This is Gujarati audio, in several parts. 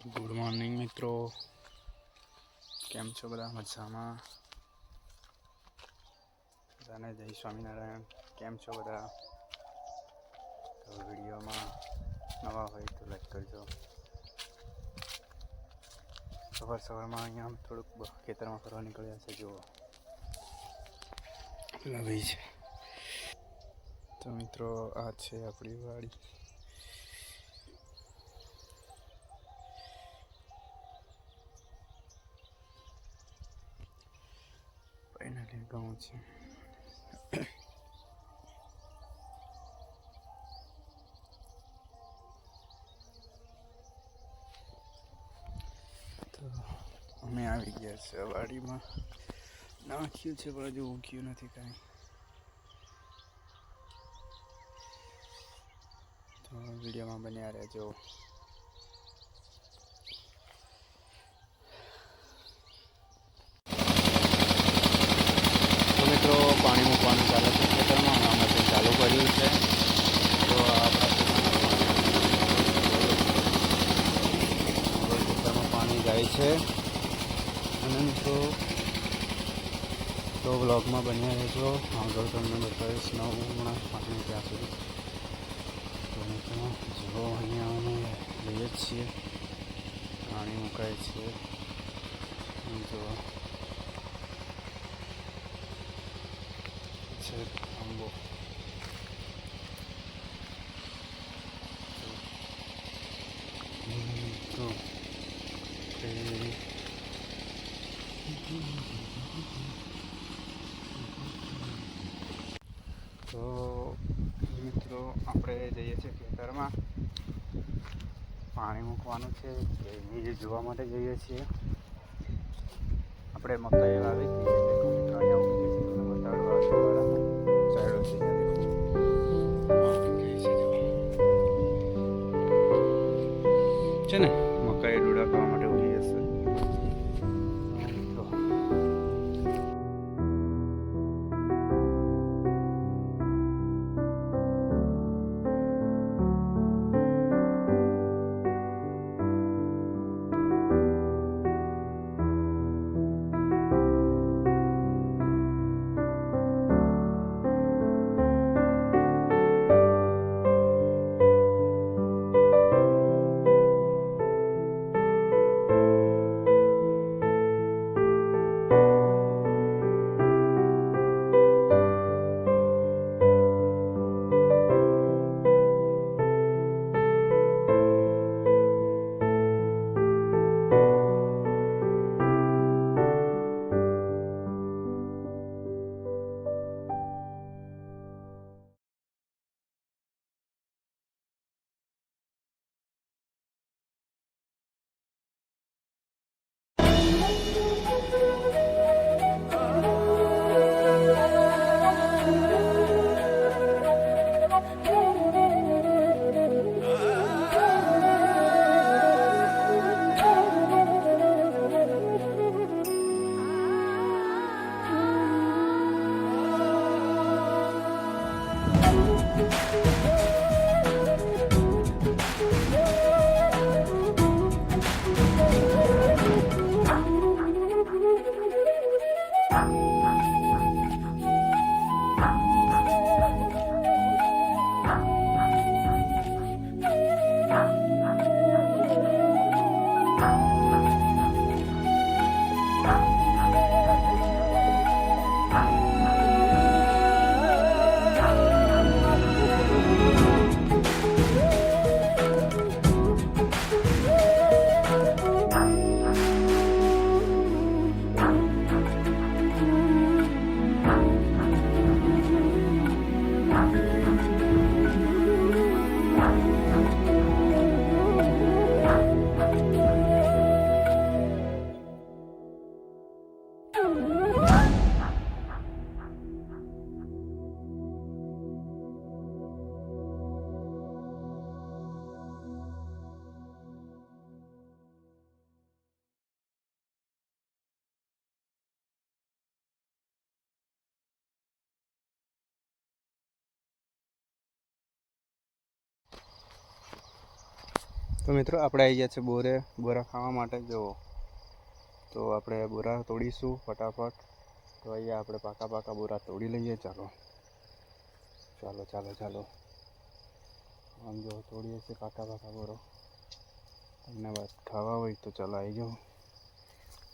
ગુડ મોર્નિંગ મિત્રો. કેમ છો બધા? મજામાં? બધાને જય સ્વામિનારાયણ. કેમ છો બધા? તો વિડીયોમાં નવા હોય તો લાઈક કરજો. સવાર સવારમાં અહીંયા થોડુંક ખેતરમાં ફરવા નીકળ્યા છે જુઓ. ભાઈ છે. તો મિત્રો આ છે આપણી વાડી ફાઇનલી ઘઉં છે. તો અમે આવી ગયા છે વાડીમાં નાખ્યું છે, પણ હજુ ઉગ્યું નથી કાંઈ. તો વિડીયોમાં બન્યા રહેજો તો મિત્રો પાણી મૂકવાનું ચાલે છે ખેતરમાં હમણાં મશીન ચાલુ કર્યું છે તો આ આપણા ખેતરમાં પાણી જાય છે તો બ્લોગમાં બન્યા રહેજો. આગળ તમને બતાવીશ નવું હમણાં પાણી ત્યાં સુધી. તો મિત્રો, જો અહીંયા અમે લઈએ જ છીએ, પાણી મુકાય છે. જો છે, આંબો તો એ તો મિત્રો, આપણે જઈએ છીએ ખેતરમાં. પાણી મૂકવાનું છે એ જોવા માટે જઈએ છીએ. આપણે મકાઈ વાવી છે ને? તો મિત્રો આપણે આવી ગયા છે બોરે. બોરા ખાવા માટે. જુઓ. તો આપણે બોરા તોડીશું ફટાફટ. તો અહીંયા આપણે પાકા પાકા બોરા તોડી લઈએ. ચાલો. ચાલો ચાલો ચાલો. આમ જો, તોડીએ છીએ પાકા પાકા બોરો. તમને વાત ખાવા હોય તો ચાલો આવી જાઓ.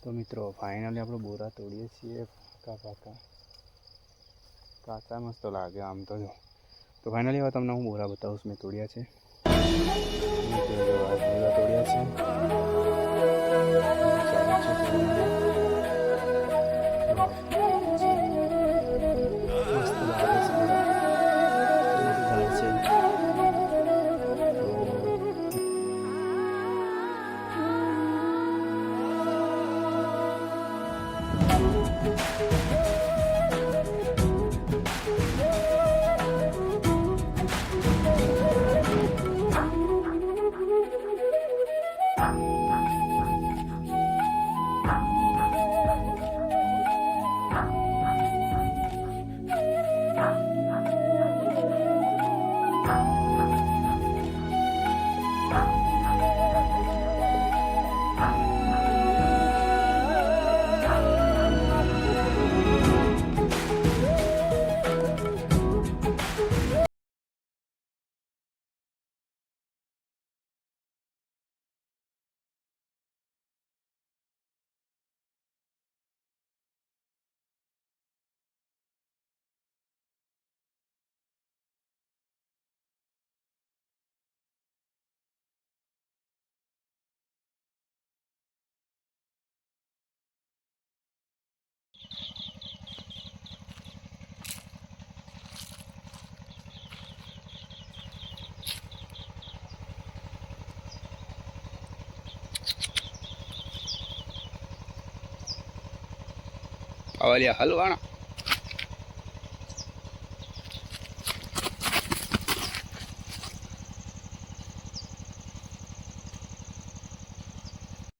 તો મિત્રો ફાઇનલી આપણે બોરા તોડીએ છીએ પાકા પાકા. કાચા મસ્ત લાગે આમ તો જો. તો ફાઇનલી હવે તમને હું બોરા બતાવું છું મેં તોડ્યા છે. મિત્રો જો આવલિયા હલવાણા